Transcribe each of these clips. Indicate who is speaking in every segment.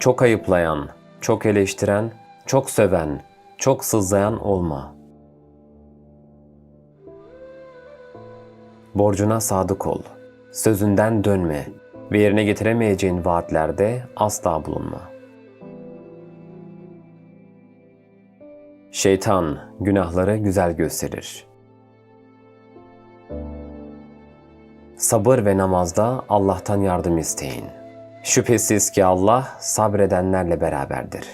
Speaker 1: Çok ayıplayan, çok eleştiren, çok söven, çok sızlayan olma. Borcuna sadık ol. Sözünden dönme ve yerine getiremeyeceğin vaatlerde asla bulunma. Şeytan günahları güzel gösterir. Sabır ve namazda Allah'tan yardım isteyin. Şüphesiz ki Allah sabredenlerle beraberdir.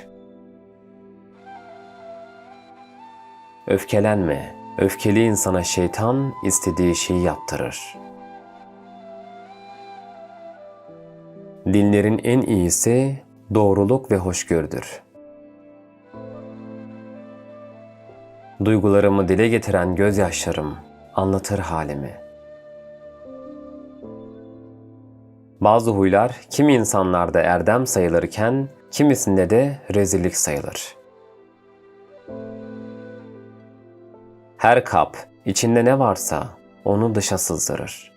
Speaker 1: Öfkelenme. Öfkeli insana şeytan istediği şeyi yaptırır. Dinlerin en iyisi doğruluk ve hoşgörüdür. Duygularımı dile getiren gözyaşlarım anlatır halimi. Bazı huylar kimi insanlarda erdem sayılırken kimisinde de rezillik sayılır. Her kap içinde ne varsa onu dışa sızdırır.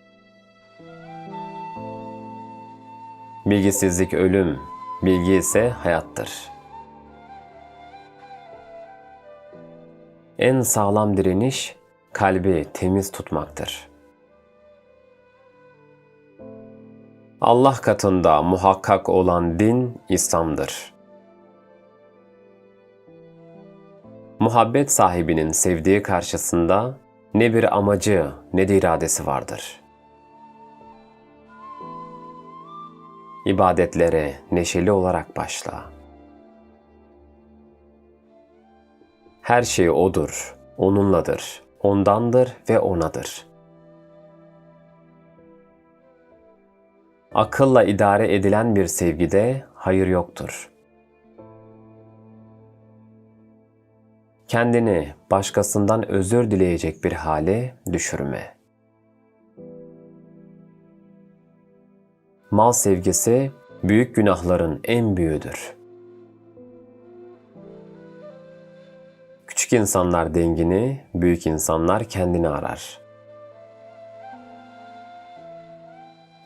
Speaker 1: Bilgisizlik ölüm, bilgi ise hayattır. En sağlam direniş kalbi temiz tutmaktır. Allah katında muhakkak olan din İslam'dır. Muhabbet sahibinin sevdiği karşısında ne bir amacı ne de iradesi vardır. İbadetlere neşeli olarak başla. Her şey O'dur, O'nunladır, Ondandır ve O'nadır. Akılla idare edilen bir sevgide hayır yoktur. Kendini başkasından özür dileyecek bir hale düşürme. Mal sevgisi büyük günahların en büyüğüdür. Küçük insanlar dengini, büyük insanlar kendini arar.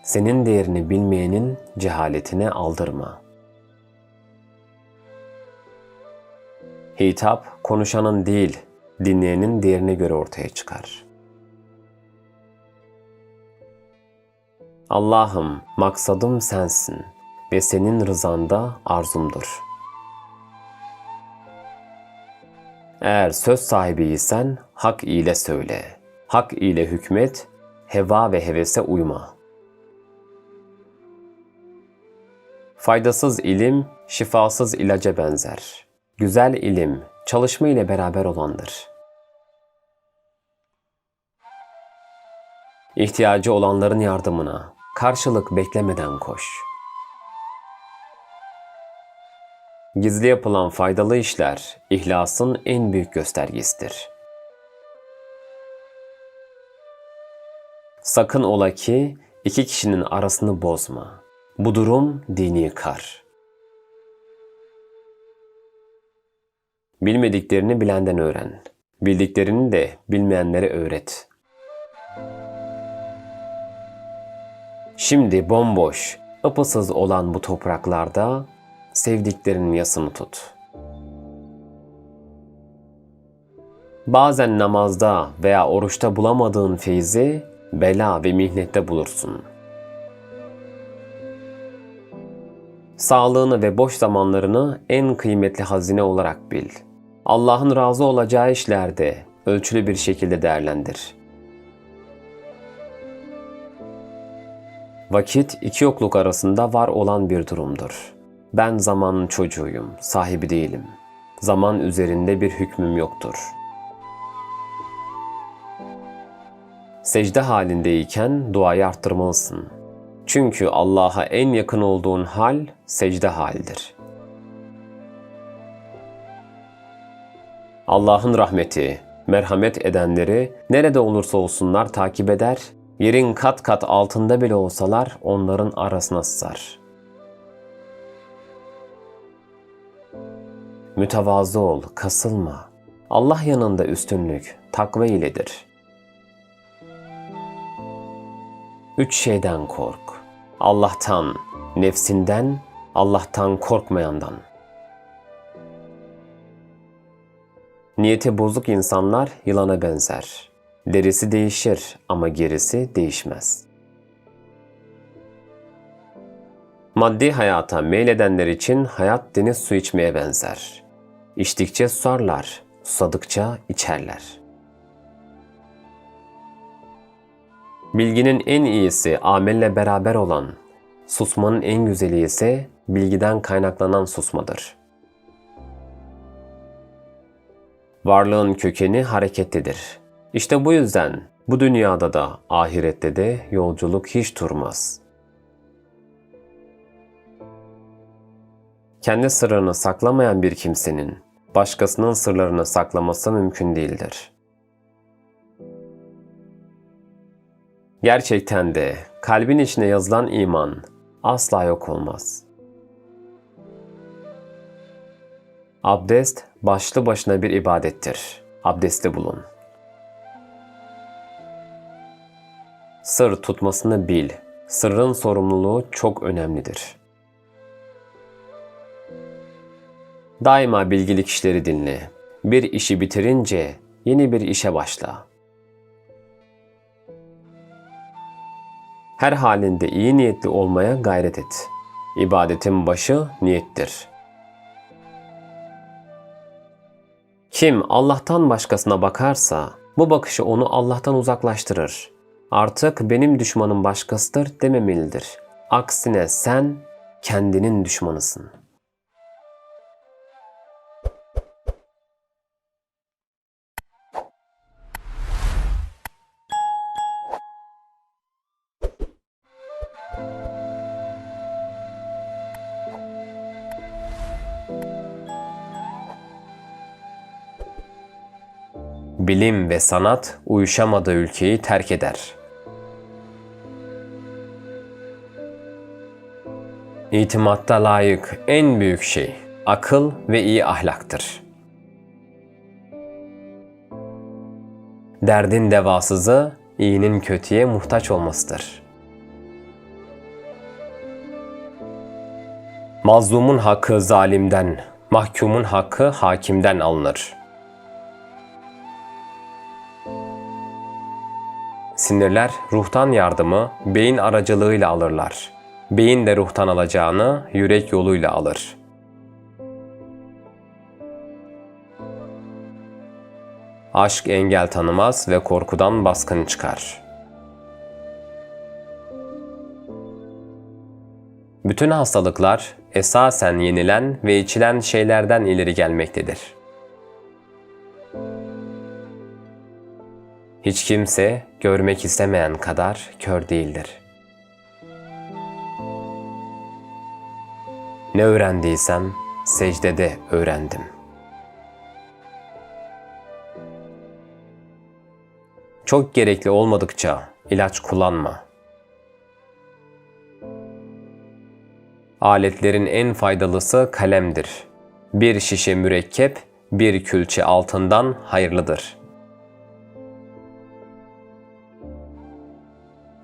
Speaker 1: Senin değerini bilmeyenin cehaletine aldırma. Hitap konuşanın değil, dinleyenin değerine göre ortaya çıkar. Allah'ım maksadım sensin ve senin rızanda arzumdur. Eğer söz sahibiysen hak ile söyle. Hak ile hükmet, heva ve hevese uyma. Faydasız ilim, şifasız ilaca benzer. Güzel ilim, çalışma ile beraber olandır. İhtiyacı olanların yardımına, karşılık beklemeden koş. Gizli yapılan faydalı işler, ihlasın en büyük göstergesidir. Sakın ola ki iki kişinin arasını bozma. Bu durum dini yıkar. Bilmediklerini bilenden öğren. Bildiklerini de bilmeyenlere öğret. Şimdi bomboş, ıpısız olan bu topraklarda sevdiklerinin yasını tut. Bazen namazda veya oruçta bulamadığın feyzi bela ve mihnette bulursun. Sağlığını ve boş zamanlarını en kıymetli hazine olarak bil. Allah'ın razı olacağı işlerde ölçülü bir şekilde değerlendir. Vakit iki yokluk arasında var olan bir durumdur. Ben zamanın çocuğuyum, sahibi değilim. Zaman üzerinde bir hükmüm yoktur. Secde halindeyken duayı arttırmalısın. Çünkü Allah'a en yakın olduğun hal secde halidir. Allah'ın rahmeti, merhamet edenleri nerede olursa olsunlar takip eder, yerin kat kat altında bile olsalar onların arasına sızar. Mütevazı ol, kasılma. Allah yanında üstünlük, takva iledir. Üç şeyden kork. Allah'tan, nefsinden Allah'tan korkmayandan. Niyeti bozuk insanlar yılana benzer. Derisi değişir ama gerisi değişmez. Maddi hayata meyledenler için hayat deniz su içmeye benzer. İçtikçe susarlar, susadıkça içerler. Bilginin en iyisi amelle beraber olan, susmanın en güzeli ise bilgiden kaynaklanan susmadır. Varlığın kökeni harekettedir. İşte bu yüzden bu dünyada da ahirette de yolculuk hiç durmaz. Kendi sırrını saklamayan bir kimsenin başkasının sırlarını saklaması mümkün değildir. Gerçekten de kalbin içine yazılan iman asla yok olmaz. Abdest başlı başına bir ibadettir. Abdesti bulun. Sır tutmasını bil. Sırrın sorumluluğu çok önemlidir. Daima bilgili kişileri dinle. Bir işi bitirince yeni bir işe başla. Her halinde iyi niyetli olmaya gayret et. İbadetin başı niyettir. Kim Allah'tan başkasına bakarsa bu bakışı onu Allah'tan uzaklaştırır. Artık benim düşmanım başkasıdır dememelidir. Aksine sen kendinin düşmanısın. Bilim ve sanat uyuşamadığı ülkeyi terk eder. İtimatta layık en büyük şey akıl ve iyi ahlaktır. Derdin devasızı iyinin kötüye muhtaç olmasıdır. Mazlumun hakkı zalimden, mahkumun hakkı hakimden alınır.'' Sinirler ruhtan yardımı beyin aracılığıyla alırlar. Beyin de ruhtan alacağını yürek yoluyla alır. Aşk engel tanımaz ve korkudan baskın çıkar. Bütün hastalıklar esasen yenilen ve içilen şeylerden ileri gelmektedir. Hiç kimse görmek istemeyen kadar kör değildir. Ne öğrendiysem secdede öğrendim. Çok gerekli olmadıkça ilaç kullanma. Aletlerin en faydalısı kalemdir. Bir şişe mürekkep, bir külçe altından hayırlıdır.''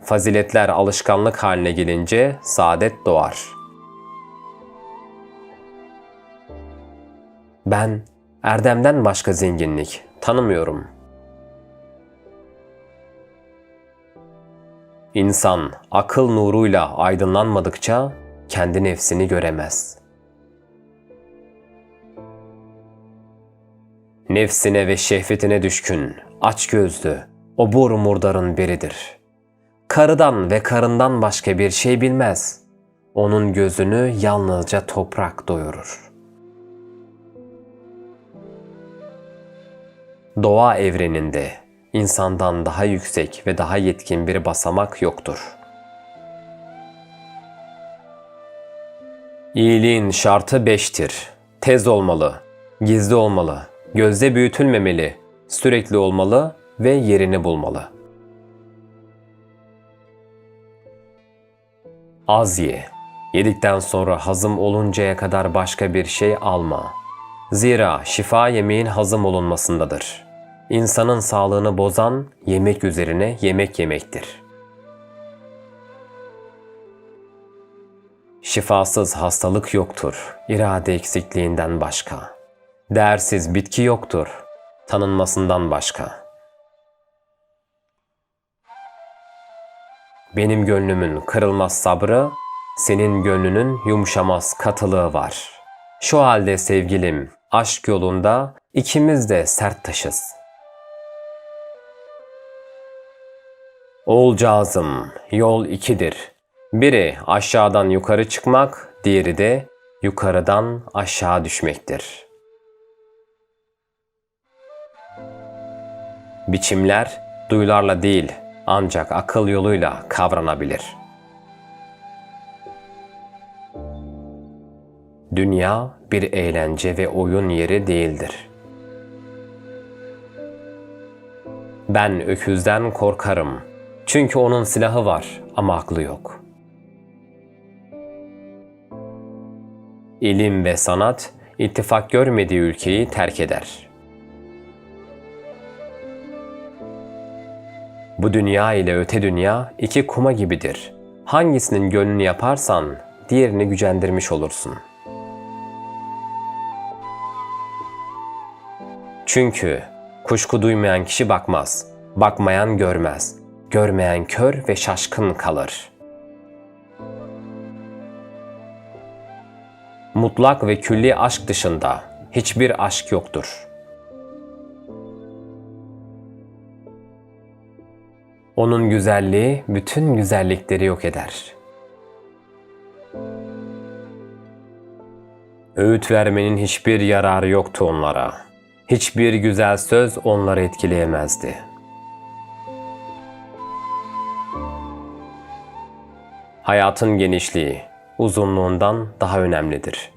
Speaker 1: Faziletler alışkanlık haline gelince saadet doğar. Ben erdemden başka zenginlik tanımıyorum. İnsan akıl nuruyla aydınlanmadıkça kendi nefsini göremez. Nefsine ve şehvetine düşkün, açgözlü, obur murdarın biridir.'' Karıdan ve karından başka bir şey bilmez. Onun gözünü yalnızca toprak doyurur. Doğa evreninde insandan daha yüksek ve daha yetkin bir basamak yoktur. İyiliğin şartı beştir. Tez olmalı, gizli olmalı, gözde büyütülmemeli, sürekli olmalı ve yerini bulmalı.'' Az ye. Yedikten sonra hazım oluncaya kadar başka bir şey alma. Zira şifa yemeğin hazım olunmasındadır. İnsanın sağlığını bozan yemek üzerine yemek yemektir. Şifasız hastalık yoktur, irade eksikliğinden başka. Değersiz bitki yoktur, tanınmasından başka. Benim gönlümün kırılmaz sabrı, senin gönlünün yumuşamaz katılığı var. Şu halde sevgilim, aşk yolunda ikimiz de sert taşız. Oğulcağızım, yol ikidir. Biri aşağıdan yukarı çıkmak, diğeri de yukarıdan aşağı düşmektir. Biçimler duyularla değil, ancak akıl yoluyla kavranabilir. Dünya bir eğlence ve oyun yeri değildir. Ben öküzden korkarım. Çünkü onun silahı var ama aklı yok. İlim ve sanat ittifak görmediği ülkeyi terk eder. Bu dünya ile öte dünya iki kuma gibidir. Hangisinin gönlünü yaparsan diğerini gücendirmiş olursun. Çünkü kuşku duymayan kişi bakmaz, bakmayan görmez, görmeyen kör ve şaşkın kalır. Mutlak ve külli aşk dışında hiçbir aşk yoktur.'' Onun güzelliği bütün güzellikleri yok eder. Öğüt vermenin hiçbir yararı yoktu onlara. Hiçbir güzel söz onları etkileyemezdi. Hayatın genişliği uzunluğundan daha önemlidir.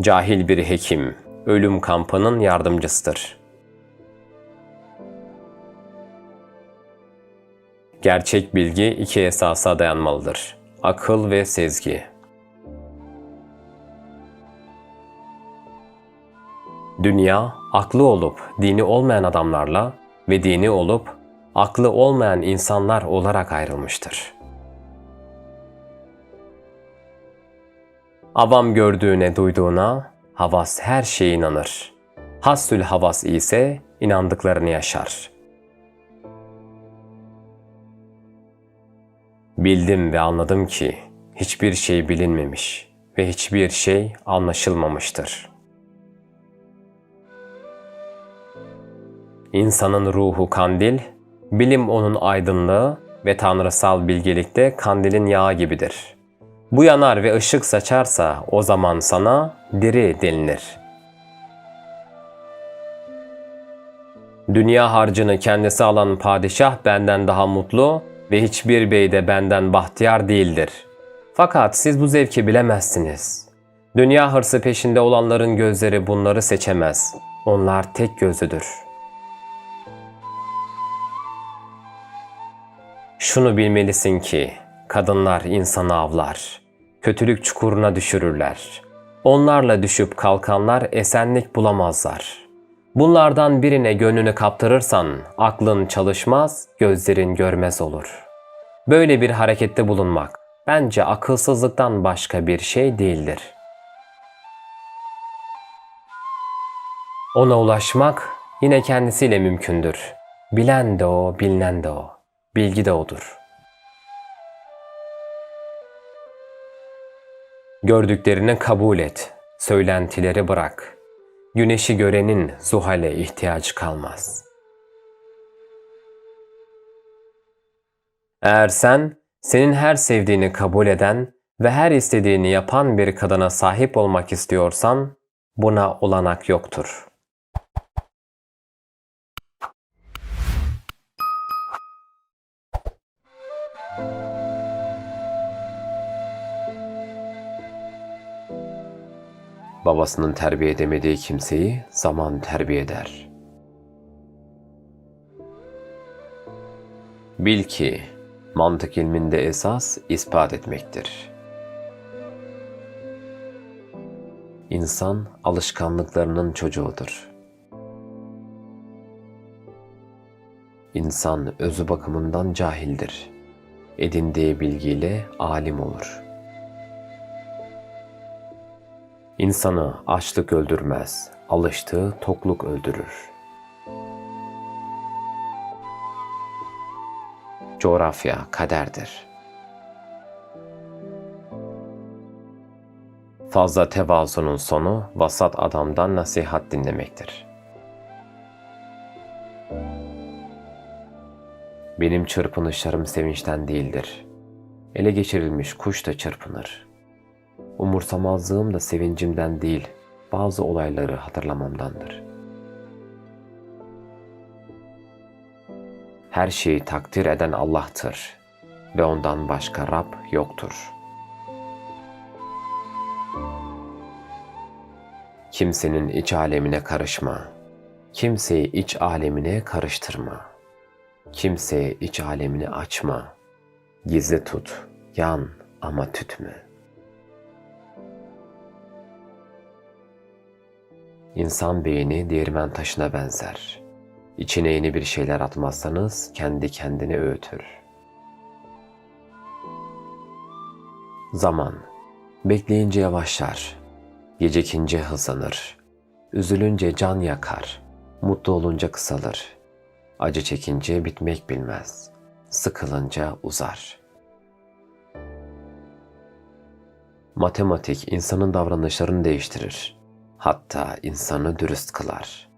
Speaker 1: Cahil bir hekim ölüm kampının yardımcısıdır.'' Gerçek bilgi iki esasa dayanmalıdır. Akıl ve sezgi. Dünya, aklı olup dini olmayan adamlarla ve dini olup aklı olmayan insanlar olarak ayrılmıştır. Avam gördüğüne duyduğuna havas her şeye inanır. Hassül havas ise inandıklarını yaşar.'' Bildim ve anladım ki hiçbir şey bilinmemiş ve hiçbir şey anlaşılmamıştır. İnsanın ruhu kandil, bilim onun aydınlığı ve tanrısal bilgelikte kandilin yağı gibidir. Bu yanar ve ışık saçarsa o zaman sana diri denilir. Dünya harcını kendisi alan padişah benden daha mutlu ve hiçbir bey de benden bahtiyar değildir. Fakat siz bu zevki bilemezsiniz. Dünya hırsı peşinde olanların gözleri bunları seçemez. Onlar tek gözlüdür. Şunu bilmelisin ki kadınlar insanı avlar. Kötülük çukuruna düşürürler. Onlarla düşüp kalkanlar esenlik bulamazlar.'' Bunlardan birine gönlünü kaptırırsan aklın çalışmaz, gözlerin görmez olur. Böyle bir harekette bulunmak bence akılsızlıktan başka bir şey değildir. Ona ulaşmak yine kendisiyle mümkündür. Bilen de o, bilinen de o. Bilgi de odur. Gördüklerini kabul et, söylentileri bırak.'' Güneşi görenin Zuhal'e ihtiyacı kalmaz. Eğer sen, senin her sevdiğini kabul eden ve her istediğini yapan bir kadına sahip olmak istiyorsan, buna olanak yoktur.'' Babasının terbiye edemediği kimseyi zaman terbiye eder. Bil ki mantık ilminde esas ispat etmektir. İnsan alışkanlıklarının çocuğudur. İnsan özü bakımından cahildir. edindiği bilgiyle alim olur. İnsanı açlık öldürmez, alıştığı tokluk öldürür. Coğrafya kaderdir. Fazla tevazunun sonu vasat adamdan nasihat dinlemektir. Benim çırpınışlarım sevinçten değildir. Ele geçirilmiş kuş da çırpınır. Umursamazlığım da sevincimden değil, bazı olayları hatırlamamdandır. Her şeyi takdir eden Allah'tır ve ondan başka Rab yoktur. Kimsenin iç alemine karışma. Kimseyi iç alemine karıştırma. Kimseye iç alemini açma. Gizli tut, yan ama tütme. İnsan beyni değirmen taşına benzer. İçine yeni bir şeyler atmazsanız kendi kendini öğütür. Zaman bekleyince yavaşlar, gecekince hızlanır, üzülünce can yakar, mutlu olunca kısalır, acı çekince bitmek bilmez, sıkılınca uzar. Matematik insanın davranışlarını değiştirir, hatta insanı dürüst kılar.''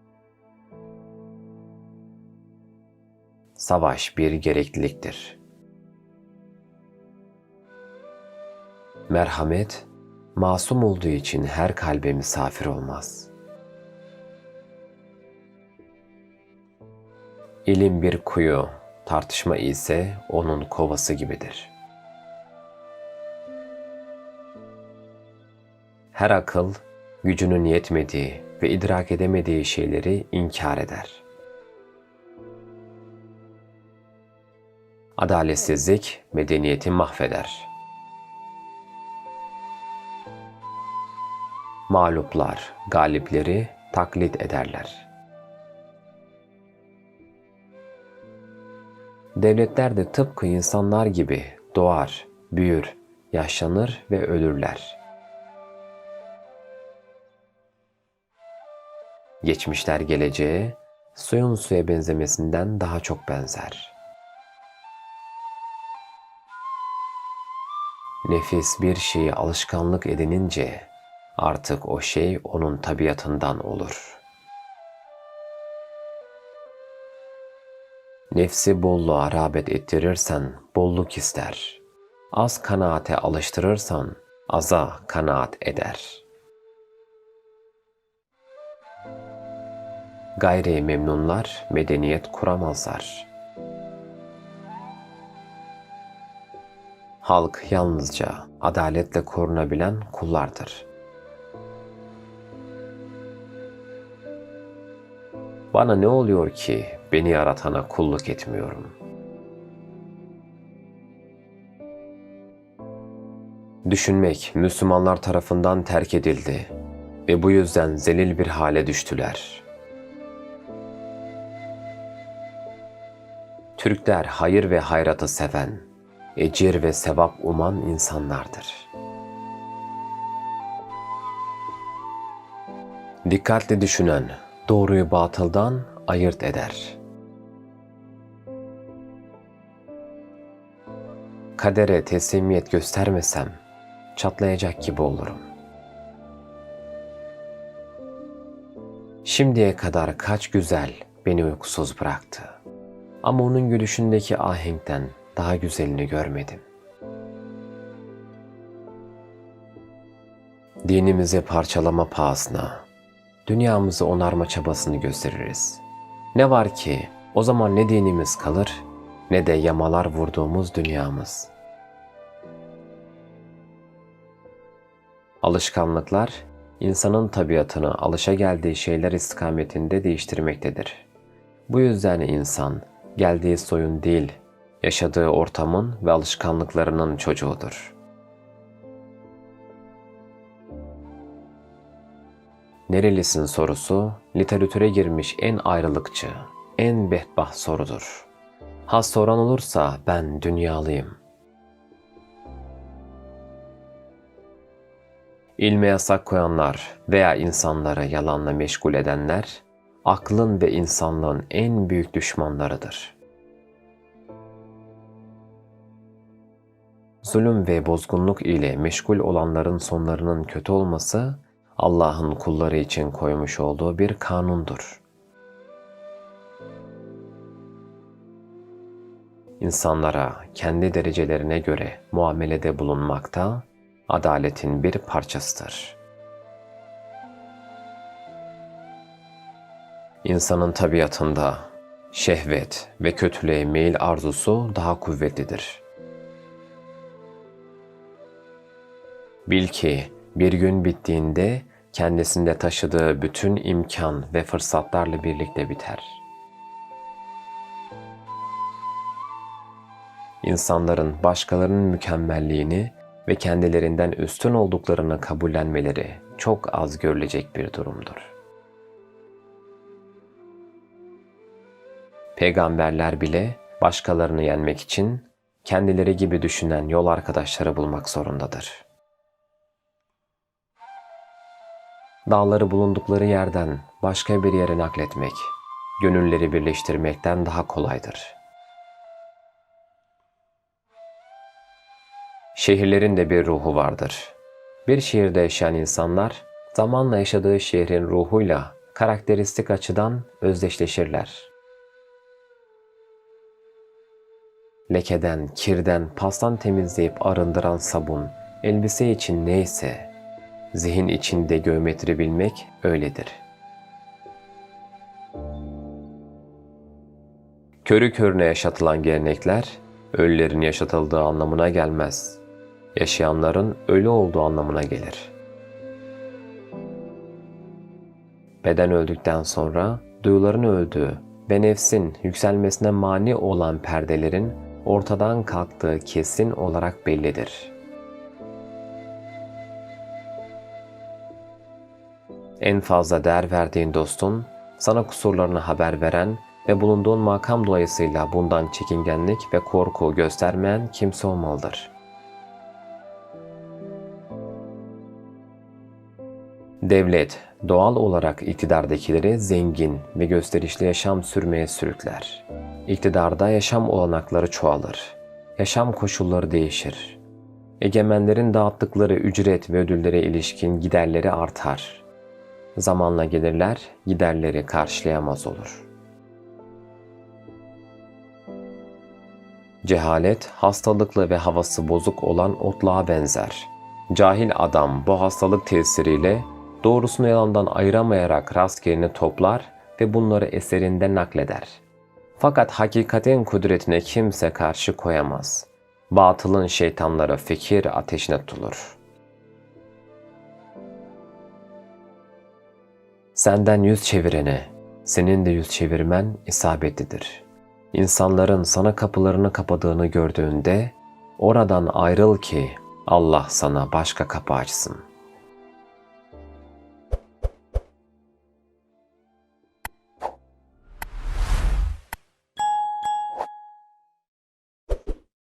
Speaker 1: Savaş bir gerekliliktir. Merhamet, masum olduğu için her kalbe misafir olmaz. İlim bir kuyu, tartışma ise onun kovası gibidir. Her akıl, gücünün yetmediği ve idrak edemediği şeyleri inkar eder.'' Adaletsizlik medeniyeti mahveder. Mağluplar galipleri taklit ederler. Devletler de tıpkı insanlar gibi doğar, büyür, yaşlanır ve ölürler. Geçmişler geleceğe, suyun suya benzemesinden daha çok benzer.'' Nefis bir şeyi alışkanlık edinince artık o şey onun tabiatından olur. Nefsi bolluğa rağbet ettirirsen bolluk ister. Az kanaate alıştırırsan aza kanaat eder. Gayri memnunlar medeniyet kuramazlar.'' Halk yalnızca adaletle korunabilen kullardır. Bana ne oluyor ki beni yaratana kulluk etmiyorum? Düşünmek Müslümanlar tarafından terk edildi ve bu yüzden zelil bir hale düştüler. Türkler hayır ve hayratı seven, ecir ve sevap uman insanlardır. Dikkatli düşünen doğruyu batıldan ayırt eder. Kadere teslimiyet göstermesem çatlayacak gibi olurum. Şimdiye kadar kaç güzel beni uykusuz bıraktı. Ama onun gülüşündeki ahenkten daha güzelini görmedim. Dinimizi parçalama pahasına, dünyamızı onarma çabasını gösteririz. Ne var ki o zaman ne dinimiz kalır ne de yamalar vurduğumuz dünyamız. Alışkanlıklar insanın tabiatını alışa geldiği şeyler istikametinde değiştirmektedir. Bu yüzden insan geldiği soyun değil, yaşadığı ortamın ve alışkanlıklarının çocuğudur. Nerelisin sorusu, literatüre girmiş en ayrılıkçı, en bedbah sorudur. Ha soran olursa ben dünyalıyım. İlme yasak koyanlar veya insanları yalanla meşgul edenler aklın ve insanlığın en büyük düşmanlarıdır. Zulüm ve bozgunluk ile meşgul olanların sonlarının kötü olması, Allah'ın kulları için koymuş olduğu bir kanundur. İnsanlara kendi derecelerine göre muamelede bulunmakta adaletin bir parçasıdır. İnsanın tabiatında şehvet ve kötülüğe meyil arzusu daha kuvvetlidir. Bil ki bir gün bittiğinde kendisinde taşıdığı bütün imkan ve fırsatlarla birlikte biter. İnsanların başkalarının mükemmelliğini ve kendilerinden üstün olduklarını kabullenmeleri çok az görülecek bir durumdur. Peygamberler bile başkalarını yenmek için kendileri gibi düşünen yol arkadaşları bulmak zorundadır. Dağları bulundukları yerden başka bir yere nakletmek, gönülleri birleştirmekten daha kolaydır. Şehirlerin de bir ruhu vardır. Bir şehirde yaşayan insanlar zamanla yaşadığı şehrin ruhuyla karakteristik açıdan özdeşleşirler. Lekeden, kirden, pastan temizleyip arındıran sabun, elbise için neyse, zihin içinde geometri bilmek öyledir. Körü körüne yaşatılan gelenekler, ölülerin yaşatıldığı anlamına gelmez. Yaşayanların ölü olduğu anlamına gelir. Beden öldükten sonra duyuların öldüğü ve nefsin yükselmesine mani olan perdelerin ortadan kalktığı kesin olarak bellidir. En fazla değer verdiğin dostun, sana kusurlarını haber veren ve bulunduğun makam dolayısıyla bundan çekingenlik ve korku göstermeyen kimse olmalıdır. Devlet, doğal olarak iktidardakileri zengin ve gösterişli yaşam sürmeye sürükler. İktidarda yaşam olanakları çoğalır. Yaşam koşulları değişir. Egemenlerin dağıttıkları ücret ve ödüllere ilişkin giderleri artar. Zamanla gelirler giderleri karşılayamaz olur. Cehalet, hastalıklı ve havası bozuk olan otluğa benzer. Cahil adam bu hastalık tesiriyle doğrusunu yalandan ayıramayarak rastgeleni toplar ve bunları eserinde nakleder. Fakat hakikatin kudretine kimse karşı koyamaz. Batılın şeytanları fikir ateşine tutulur. Senden yüz çevirene, senin de yüz çevirmen isabetlidir. İnsanların sana kapılarını kapadığını gördüğünde, oradan ayrıl ki Allah sana başka kapı açsın.''